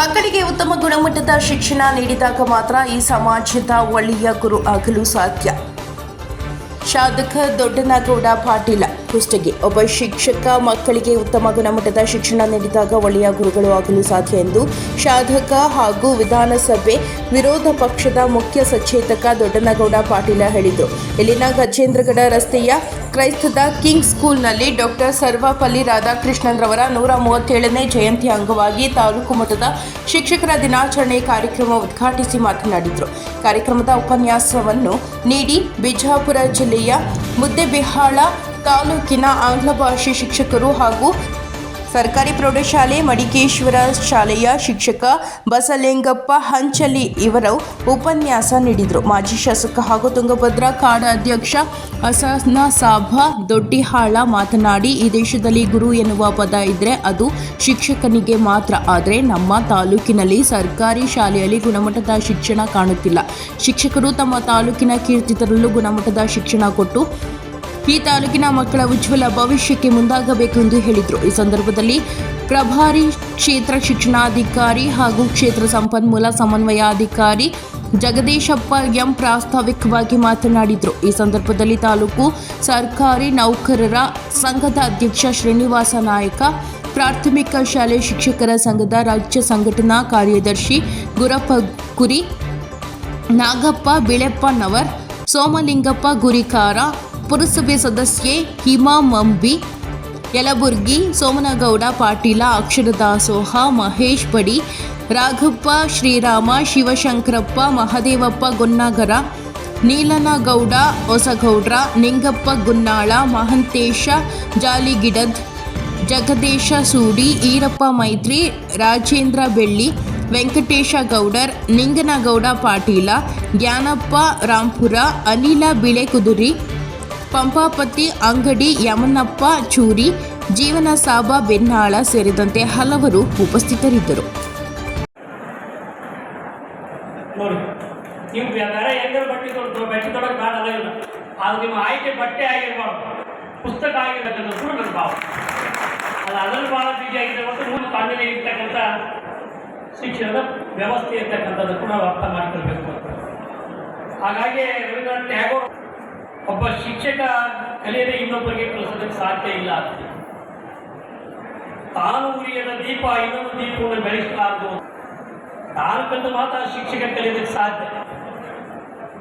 ಮಕ್ಕಳಿಗೆ ಉತ್ತಮ ಗುಣಮಟ್ಟದ ಶಿಕ್ಷಣ ನೀಡಿದಾಗ ಮಾತ್ರ ಈ ಸಮಾಜದ ಒಳ್ಳೆಯ ಗುರು ಆಗಲು ಸಾಧ್ಯ. ಶಾಸಕ ದೊಡ್ಡನಗೌಡ ಪಾಟೀಲ. ಕುಷ್ಟಗಿ ಒಬ್ಬ ಶಿಕ್ಷಕ, ಮಕ್ಕಳಿಗೆ ಉತ್ತಮ ಗುಣಮಟ್ಟದ ಶಿಕ್ಷಣ ನೀಡಿದಾಗ ಒಳ್ಳೆಯ ಗುರುಗಳು ಆಗಲು ಸಾಧ್ಯ ಎಂದು ಶಾಧಕ ಹಾಗೂ ವಿಧಾನಸಭೆ ವಿರೋಧ ಪಕ್ಷದ ಮುಖ್ಯ ಸಚೇತಕ ದೊಡ್ಡನಗೌಡ ಪಾಟೀಲ ಹೇಳಿದರು. ಇಲ್ಲಿನ ಗಜೇಂದ್ರಗಡ ರಸ್ತೆಯ ಕ್ರೈಸ್ತದ ಕಿಂಗ್ ಸ್ಕೂಲ್ನಲ್ಲಿ ಡಾಕ್ಟರ್ ಸರ್ವಪಲ್ಲಿ ರಾಧಾಕೃಷ್ಣನ್ ರವರ ನೂರ ಮೂವತ್ತೇಳನೇ ಜಯಂತಿ ಅಂಗವಾಗಿ ತಾಲೂಕು ಮಟ್ಟದ ಶಿಕ್ಷಕರ ದಿನಾಚರಣೆ ಕಾರ್ಯಕ್ರಮ ಉದ್ಘಾಟಿಸಿ ಮಾತನಾಡಿದರು. ಕಾರ್ಯಕ್ರಮದ ಉಪನ್ಯಾಸವನ್ನು ನೀಡಿ ಬಿಜಾಪುರ ಜಿಲ್ಲೆಯ ಮುದ್ದೆಬಿಹಾಳ ತಾಲೂಕಿನ ಆಂಗ್ಲ ಭಾಷೆ ಶಿಕ್ಷಕರು ಹಾಗೂ ಸರ್ಕಾರಿ ಪ್ರೌಢಶಾಲೆ, ಮಡಿಕೇಶ್ವರ ಶಾಲೆಯ ಶಿಕ್ಷಕ ಬಸಲಿಂಗಪ್ಪ ಹಂಚಲಿ ಇವರು ಉಪನ್ಯಾಸ ನೀಡಿದರು. ಮಾಜಿ ಶಾಸಕ ಹಾಗೂ ತುಂಗಭದ್ರಾ ಕಾಡ ಅಧ್ಯಕ್ಷ ಅಸನ ಸಾಭಾ ದೊಡ್ಡಿಹಾಳ ಮಾತನಾಡಿ, ಈ ದೇಶದಲ್ಲಿ ಗುರು ಎನ್ನುವ ಪದ ಇದ್ದರೆ ಅದು ಶಿಕ್ಷಕನಿಗೆ ಮಾತ್ರ. ಆದರೆ ನಮ್ಮ ತಾಲೂಕಿನಲ್ಲಿ ಸರ್ಕಾರಿ ಶಾಲೆಯಲ್ಲಿ ಗುಣಮಟ್ಟದ ಶಿಕ್ಷಣ ಕಾಣುತ್ತಿಲ್ಲ. ಶಿಕ್ಷಕರು ತಮ್ಮ ತಾಲೂಕಿನ ಕೀರ್ತಿ ತರಲು ಗುಣಮಟ್ಟದ ಶಿಕ್ಷಣ ಕೊಟ್ಟು ಈ ತಾಲೂಕಿನ ಮಕ್ಕಳ ಉಜ್ವಲ ಭವಿಷ್ಯಕ್ಕೆ ಮುಂದಾಗಬೇಕು ಎಂದು ಹೇಳಿದರು. ಈ ಸಂದರ್ಭದಲ್ಲಿ ಪ್ರಭಾರಿ ಕ್ಷೇತ್ರ ಶಿಕ್ಷಣಾಧಿಕಾರಿ ಹಾಗೂ ಕ್ಷೇತ್ರ ಸಂಪನ್ಮೂಲ ಸಮನ್ವಯಾಧಿಕಾರಿ ಜಗದೀಶಪ್ಪ ಎಂ ಪ್ರಾಸ್ತಾವಿಕವಾಗಿ ಮಾತನಾಡಿದರು. ಈ ಸಂದರ್ಭದಲ್ಲಿ ತಾಲೂಕು ಸರ್ಕಾರಿ ನೌಕರರ ಸಂಘದ ಅಧ್ಯಕ್ಷ ಶ್ರೀನಿವಾಸ ನಾಯಕ, ಪ್ರಾಥಮಿಕ ಶಾಲೆ ಶಿಕ್ಷಕರ ಸಂಘದ ರಾಜ್ಯ ಸಂಘಟನಾ ಕಾರ್ಯದರ್ಶಿ ಗುರಪ್ಪ ಗುರಿ, ನಾಗಪ್ಪ, ಬಿಳೆಪ್ಪನವರ್, ಸೋಮಲಿಂಗಪ್ಪ ಗುರಿಕಾರ ಪುರಸಭೆ ಸದಸ್ಯೆ ಹಿಮಾ ಮಂಬಿ, ಯಲಬುರ್ಗಿ ಸೋಮನಗೌಡ, ಪಾಟೀಲ ಅಕ್ಷರದಾಸೋಹ, ಮಹೇಶ್ ಬಡಿ, ರಾಘಪ್ಪ ಶ್ರೀರಾಮ, ಶಿವಶಂಕರಪ್ಪ, ಮಹದೇವಪ್ಪ ಗೊನ್ನಾಗರ, ನೀಲನಗೌಡ, ಹೊಸಗೌಡ್ರ, ನಿಂಗಪ್ಪ ಗುನ್ನಾಳ, ಮಹಂತೇಶ ಜಾಲಿಗಿಡದ್, ಜಗದೇಶ ಸೂಡಿ, ಈರಪ್ಪ ಮೈತ್ರಿ, ರಾಜೇಂದ್ರ ಬೆಳ್ಳಿ, ವೆಂಕಟೇಶ ಗೌಡರ್, ನಿಂಗನಗೌಡ ಪಾಟೀಲ, ಜ್ಞಾನಪ್ಪ ರಾಂಪುರ, ಅನಿಲ ಬಿಳೆಕುದುರಿ ಪಂಪಾಪತಿ, ಅಂಗಡಿ, ಯಮನಪ್ಪ, ಚೂರಿ, ಜೀವನ ಸಾಬ, ಬೆನ್ನಾಳ ಸೇರಿದಂತೆ ಹಲವರು ಉಪಸ್ಥಿತರಿದ್ದರು. ಪುಸ್ತಕ ನನ್ನ ಅದು ಭಾಳ ಶಿಕ್ಷಣದ ವ್ಯವಸ್ಥೆ ಇರ್ತಕ್ಕಂಥದ್ದು ಕೂಡ ಅರ್ಥ ಮಾಡ್ಕೊಳ್ಬೇಕು ಹಾಗಾಗಿ ರವೀಂದ್ರನಾಥ್ ಟ್ಯಾಗೋರ್ ಒಬ್ಬ ಶಿಕ್ಷಕ ಕಲಿಯದೆ ಇನ್ನೊಬ್ಬರಿಗೆ ಕಲಿಸೋದಕ್ಕೆ ಸಾಧ್ಯ ಇಲ್ಲ. ತಾನು ಉರಿಯದ ದೀಪ, ಇನ್ನೊಂದು ದೀಪವನ್ನು ಬೆಳೆಸಲಾರದು. ತಾನು ಕಲಿತ ಮಾತ್ರ ಶಿಕ್ಷಕ ಕಲಿಯೋದಕ್ಕೆ ಸಾಧ್ಯ.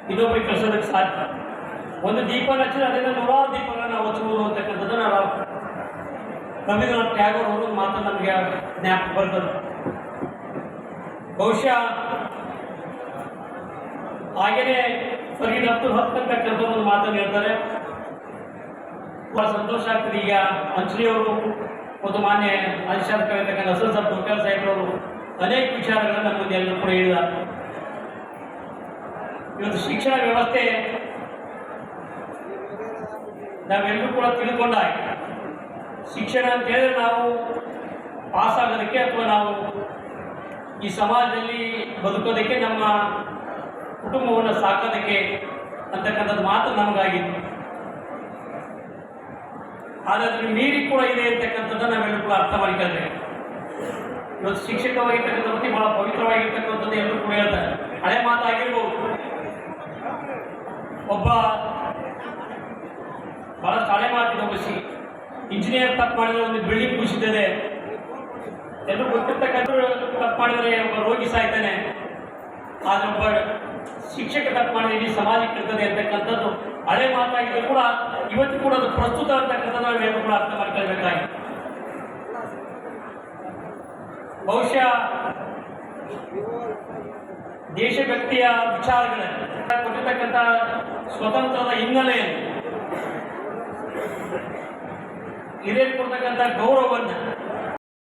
ಇನ್ನೊಬ್ಬರಿಗೆ ಕಲಿಸೋದಕ್ಕೆ ಸಾಧ್ಯ. ಒಂದು ದೀಪ ಹಚ್ಚಿದ್ರೆ ಅದರಿಂದ ನೂರಾರು ದೀಪಗಳನ್ನು ಹಚ್ಚಬಹುದು ಅಂತಕ್ಕಂಥದ್ದು ನಾವು ರವೀಂದ್ರನಾಥ್ ಟ್ಯಾಗೋರ್ ಅವರು ಮಾತ್ರ ಮಾತು ನಮಗೆ ಜ್ಞಾಪಕ ಬರ್ತದೆ. ಬಹುಶಃ ಹಾಗೇನೆ ಫರೀದ್ ಹತ್ತು ಹಕ್ ಅಂತಕ್ಕಂಥ ಒಂದು ಮಾತನ್ನು ಹೇಳ್ತಾರೆ. ಸಂತೋಷ ಆಗ್ತದೆ. ಈಗ ಅಂಚಲಿಯವರು ಮತ್ತು ಮಾನ್ಯ ಅಧಿಶಾಸಕರಾಗಿರ್ತಕ್ಕಂಥ ಅಸಲ್ ಸಾಬ್ ಡೋಕರ್ ಸಾಹೇಬ್ರವರು ಅನೇಕ ವಿಚಾರಗಳನ್ನು ನಮ್ಮ ಮುಂದೆ ಎಲ್ಲರೂ ಕೂಡ ಹೇಳಿದ ಇವತ್ತು ಶಿಕ್ಷಣ ವ್ಯವಸ್ಥೆ ನಾವೆಲ್ಲರೂ ಕೂಡ ತಿಳ್ಕೊಂಡ ಶಿಕ್ಷಣ ಅಂತ ಹೇಳಿದ್ರೆ ನಾವು ಪಾಸ್ ಆಗೋದಕ್ಕೆ ಅಥವಾ ನಾವು ಈ ಸಮಾಜದಲ್ಲಿ ಬದುಕೋದಕ್ಕೆ ನಮ್ಮ ಕುಟುಂಬವನ್ನು ಸಾಕೋದಕ್ಕೆ ಅಂತಕ್ಕಂಥದ್ದು ಮಾತು ನಮಗಾಗಿತ್ತು. ಆದರೆ ಮೀರಿ ಕೂಡ ಇದೆ ಅಂತಕ್ಕಂಥದ್ದು ನಾವೆಲ್ಲರೂ ಕೂಡ ಅರ್ಥ ಮಾಡ್ಕೊಳ್ಬೇಕು ಇವತ್ತು ಶಿಕ್ಷಕವಾಗಿರ್ತಕ್ಕಂಥ ವೃತ್ತಿ ಬಹಳ ಪವಿತ್ರವಾಗಿರ್ತಕ್ಕಂಥದ್ದು ಎಲ್ಲರೂ ಕೂಡ ಹೇಳ್ತಾರೆ. ಹಳೆ ಮಾತಾಗಿರ್ಬೋದು ಒಬ್ಬ ಬಹಳಷ್ಟು ಹಳೆ ಮಾತಿದೆ ಖುಷಿ ಇಂಜಿನಿಯರ್ ತಪ್ಪು ಮಾಡಿದ್ರೆ ಒಂದು ಬಿಲ್ಡಿಂಗ್ ಕುಸಿದಿದೆ ಎಲ್ಲರೂ ಗೊತ್ತಿರ್ತಕ್ಕಂಥ ತಪ್ಪು ಮಾಡಿದರೆ ಒಬ್ಬ ರೋಗಿ ಸಾಯ್ತಾನೆ. ಆದರೆ ಒಬ್ಬ ಶಿಕ್ಷಕ ತಪ್ಪು ಇಡೀ ಸಮಾಜಕ್ಕೆ ಅಂತಕ್ಕಂಥದ್ದು ಹಳೆ ಮಾತಾಗಿದ್ರು ಕೂಡ ಇವತ್ತು ಕೂಡ ಅದು ಪ್ರಸ್ತುತ ಅಂತಕ್ಕಂಥದ್ದು ನಾವು ಕೂಡ ಅರ್ಥ ಮಾಡ್ಕೊಳ್ಬೇಕಾಗಿದೆ ಬಹುಶಃ ದೇಶಭಕ್ತಿಯ ವಿಚಾರಗಳನ್ನು ಕೊಟ್ಟಿರ್ತಕ್ಕಂಥ ಸ್ವತಂತ್ರದ ಹಿನ್ನೆಲೆಯನ್ನು ಹಿರಿಯರು ಕೊಡ್ತಕ್ಕಂಥ ಗೌರವವನ್ನು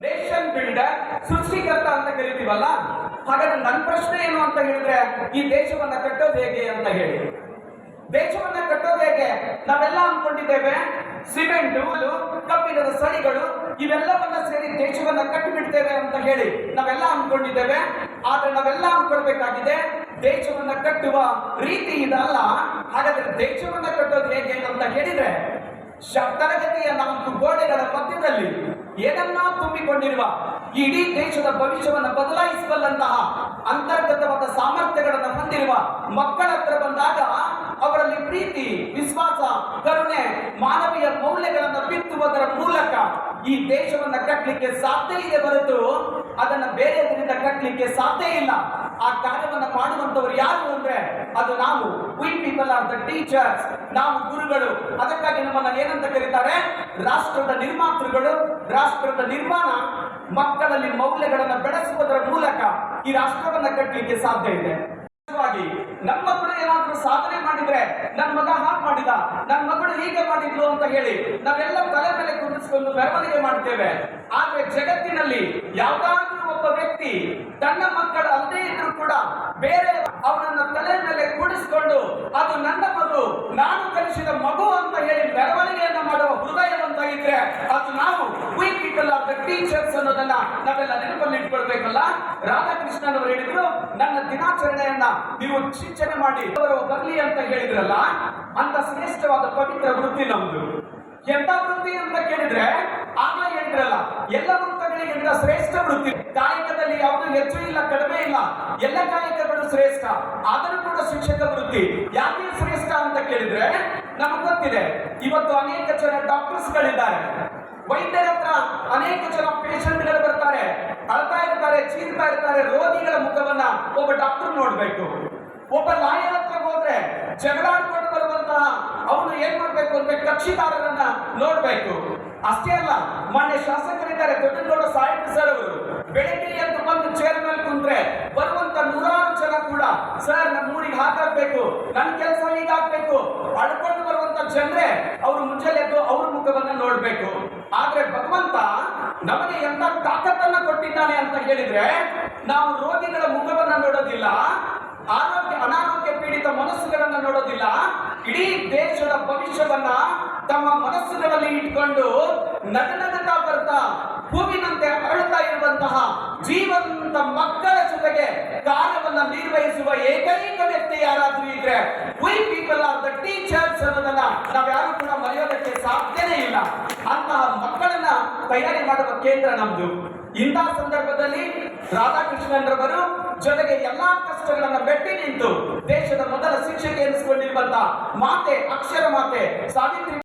ನೇಷನ್ ಬಿಲ್ಡರ್ ಸೃಷ್ಟಿಕರ್ತ ಅಂತ ಕರಿತೀವಲ್ಲ? ಹಾಗಾದ್ರೆ ನನ್ನ ಪ್ರಶ್ನೆ ಹೇಳಿದ್ರೆ ಈ ದೇಶವನ್ನ ಕಟ್ಟೋದು ಹೇಗೆ ಅಂತ ಹೇಳಿ. ದೇಶವನ್ನ ಕಟ್ಟೋದು ಹೇಗೆ? ನಾವೆಲ್ಲ ಅನ್ಕೊಂಡಿದ್ದೇವೆ, ಸಿಮೆಂಟ್ ಕಬ್ಬಿಣದ ಸಳಿಗಳು ಇವೆಲ್ಲವನ್ನ ಸೇರಿ ದೇಶವನ್ನ ಕಟ್ಟಿಬಿಡ್ತೇವೆ ಅಂತ ಹೇಳಿ ನಾವೆಲ್ಲ ಅನ್ಕೊಂಡಿದ್ದೇವೆ. ಆದ್ರೆ ನಾವೆಲ್ಲ ಅನ್ಕೊಳ್ಬೇಕಾಗಿದೆ, ದೇಶವನ್ನ ಕಟ್ಟುವ ರೀತಿ ಇದಲ್ಲ. ಹಾಗಾದ್ರೆ ದೇಶವನ್ನ ಕಟ್ಟೋದು ಹೇಗೆ ಅಂತ ಹೇಳಿದ್ರೆ ತರಗತಿಯ ನಾಲ್ಕು ಗೋಡೆಗಳ ಮಧ್ಯದಲ್ಲಿ ಏನನ್ನ ತುಂಬಿಕೊಂಡಿರುವ ಇಡೀ ದೇಶದ ಭವಿಷ್ಯವನ್ನು ಬದಲಾಯಿಸಬಲ್ಲಂತಹ ಮಕ್ಕಳ ಹತ್ರ ಬಂದಾಗ ಅವರಲ್ಲಿ ಪ್ರೀತಿ, ವಿಶ್ವಾಸ, ಕರುಣೆ, ಮಾನವೀಯ ಮೌಲ್ಯಗಳನ್ನು ಬಿತ್ತುವುದರ ಮೂಲಕ ಈ ದೇಶವನ್ನ ಕಟ್ಟಲಿಕ್ಕೆ ಸಾಧ್ಯ ಇದೆ ಹೊರತು ಅದನ್ನ ಬೇರೆಯವರಿಂದ ಕಟ್ಟಲಿಕ್ಕೆ ಸಾಧ್ಯ ಇಲ್ಲ. ಆ ಕಾರ್ಯವನ್ನ ಮಾಡುವಂತವರು ಯಾರು ಅಂದ್ರೆ ಅದು ನಾವು. We people are the teachers ನಾವು ಗುರುಗಳು. ಅದಕ್ಕಾಗಿ ನಮ್ಮನ್ನ ಏನಂತ ಕರೀತಾರೆ? ರಾಷ್ಟ್ರದ ನಿರ್ಮಾತೃಗಳು, ರಾಷ್ಟ್ರದ ನಿರ್ಮಾಣ ಮಕ್ಕಳಲ್ಲಿ ಮೌಲ್ಯಗಳನ್ನು ಬೆಳೆಸುವುದರ ಮೂಲಕ ಈ ರಾಷ್ಟ್ರವನ್ನ ಕಟ್ಟಲಿಕ್ಕೆ ಸಾಧ್ಯ ಇದೆ. ನಮ್ಮ ಮಕ್ಕಳು ಏನಾದ್ರೂ ಸಾಧನೆ ಮಾಡಿದ್ರೆ ನನ್ನ ಮಗ ಹಾಕ್ ಮಾಡಿದ ನನ್ನ ಮಗಳು ಹೀಗೆ ಮಾಡಿದ್ಲು ಅಂತ ಹೇಳಿ ನಾವೆಲ್ಲ ತಲೆ ಮೇಲೆ ಕುಂದಿಸ್ಕೊಂಡು ಮೆರವಣಿಗೆ ಮಾಡ್ತೇವೆ. ಆದ್ರೆ ಜಗತ್ತಿನಲ್ಲಿ ಯಾವ್ದಾದ್ರೂ ಒಬ್ಬ ವ್ಯಕ್ತಿ ತನ್ನ ಮಕ್ಕಳು ಅಲ್ಲದೇ ಇದ್ರು ಕೂಡ ಬೇರೆ ಅವನನ್ನ ತಲೆ ಮೇಲೆ ಕೂಡಿಸ್ಕೊಂಡು, ಅದು ನನ್ನ ಮಗು, ನಾನು ಕಲಿಸಿದ ಮಗು ಅಂತ ಹೇಳಿ ಮೆರವಣಿಗೆಯನ್ನ ಮಾಡುವ ಹೃದಯವಂತ ಇದ್ರೆ ಅದು ನಾವು we people of the teachers ಅನ್ನೋದನ್ನ ನಾವೆಲ್ಲ ನೆನಪಲ್ಲಿ ಇಟ್ಕೊಳ್ಬೇಕಲ್ಲ? ರಾಧಾಕೃಷ್ಣನ್ ಅವರು ಹೇಳಿದ್ರು, ನನ್ನ ದಿನಾಚರಣೆಯನ್ನ ನೀವು ಶಿಕ್ಷಣ ಮಾಡಿ, ಅವರು ಬರಲಿ ಅಂತ ಹೇಳಿದ್ರಲ್ಲ, ಅಂತ ಶ್ರೇಷ್ಠವಾದ ಪವಿತ್ರ ವೃತ್ತಿ ನಮ್ದು. ಎಂತ ವೃತ್ತಿ ಅಂತ ಕೇಳಿದ್ರೆ, ಆಗ್ಲೇ ಹೇಳಿದ್ರಲ್ಲ, ಎಲ್ಲ ವೃತ್ತಗಳಿಗಿಂತ ಶ್ರೇಷ್ಠ ವೃತ್ತಿ. ಕಾಯಕದಲ್ಲಿ ಯಾವುದು ಹೆಚ್ಚು ಇಲ್ಲ, ಕಡಿಮೆ ಇಲ್ಲ, ಎಲ್ಲ ಕಾಯಕಗಳು ಶ್ರೇಷ್ಠ, ಆದರೂ ಕೂಡ ಶಿಕ್ಷಕ ವೃತ್ತಿ. ಯಾಕೆ ಶ್ರೇಷ್ಠ ಅಂತ ಕೇಳಿದ್ರೆ ನಮ್ಗೆ ಗೊತ್ತಿದೆ. ಇವತ್ತು ಅನೇಕ ಜನ ಡಾಕ್ಟರ್ಸ್ ಗಳಿದ್ದಾರೆ. ವೈದ್ಯರ ಹತ್ರ ಅನೇಕ ಜನ ಪೇಷಂಟ್ಗಳು ಬರ್ತಾರೆ. ಅಳ್ತಾ ಇರ್ತಾರೆ, ಚೀರ್ತಾ ಇರ್ತಾರೆ, ರೋಗಿಗಳ ಮುಖವನ್ನ ಒಬ್ಬ ಡಾಕ್ಟರ್ ನೋಡ್ಬೇಕು. ಒಬ್ಬ ಲಾಯರ್ ಹತ್ರ ಹೋದ್ರೆ ಜಗಳಾಡ್ಕೊಂಡು ಬರುವಂತಹ ಅವನು ಏನ್ ಮಾಡ್ಬೇಕು ಅಂದ್ರೆ ಕಕ್ಷಿದಾರರನ್ನ ನೋಡ್ಬೇಕು. ಅಷ್ಟೇ ಅಲ್ಲ, ಮಾನ್ಯ ಶಾಸಕರಿದ್ದಾರೆ ದೊಡ್ಡ ದೊಡ್ಡ ಸಾಹಿತ್ಯ ಸರ್ ಅವರು. ಬೆಳಿಗ್ಗೆ ಎದ್ದು ಬಂದು ಚೇರ್ ಮೇಲೆ ಕುಂತ್ರೆ ಬರುವಂತ ನೂರಾರು ಸರ್ ನಮ್ಮ ಊರಿಗೆ ಹಾಕಾಗ್ಬೇಕು ನನ್ನ ಕೆಲಸ ಹೀಗಾಗ್ಬೇಕು ಅಳ್ಕೊಂಡು ಬರುವಂತ ಜನರೇ, ಅವರು ಎದ್ದು ಅವ್ರ ಮುಖವನ್ನ ನೋಡ್ಬೇಕು. ಆದ್ರೆ ಭಗವಂತ ನಮಗೆ ಎಂತ ತಾಕತ್ತನ್ನ ಕೊಟ್ಟಿದ್ದಾನೆ ಅಂತ ಹೇಳಿದ್ರೆ, ನಾವು ರೋಗಿಗಳ ಮುಖವನ್ನ ನೋಡೋದಿಲ್ಲ, ಆರೋಗ್ಯ, ಅನಾರೋಗ್ಯ ಪೀಡಿತ ಮನಸ್ಸುಗಳನ್ನ ನೋಡೋದಿಲ್ಲ, ಇಡೀ ದೇಶದ ಭವಿಷ್ಯವನ್ನ ತಮ್ಮ ಮನಸ್ಸುಗಳಲ್ಲಿ ಇಟ್ಕೊಂಡು ನಗನಗತಾ ಬರ್ತಾ ಹೂವಿನಂತೆ ಅರಳುತ್ತಾ ಇರುವಂತಹ ಜೀವಂತ ಮಕ್ಕಳ ಜೊತೆಗೆ ಕಾರ್ಯವನ್ನ ನಿರ್ವಹಿಸುವ ಏಕೈಕ ವ್ಯಕ್ತಿ ಯಾರಾದ್ರೂ ಇದ್ರೆ we people are the teachers ಅನ್ನೋದನ್ನ ನಾವ್ಯಾರು ಕೂಡ ಮರೆಯೋದಕ್ಕೆ ಸಾಧ್ಯನೇ ಇಲ್ಲ. ಅಂತಹ ಮಕ್ಕಳನ್ನ ತಯಾರಿ ಮಾಡುವ ಕೇಂದ್ರ ನಮ್ದು. ಇಂತಹ ಸಂದರ್ಭದಲ್ಲಿ ರಾಧಾಕೃಷ್ಣನ್ ರವರು ಜೊತೆಗೆ ಎಲ್ಲಾ ಕಷ್ಟಗಳನ್ನ ಬೆಟ್ಟಿ ನಿಂತು ದೇಶದ ಮೊದಲ ಶಿಕ್ಷಕಿ ಎನಿಸಿಕೊಂಡಿರುವಂತ ಮಾತೆ, ಅಕ್ಷರ ಮಾತೆ, ಸಾವಿತ್ರಿ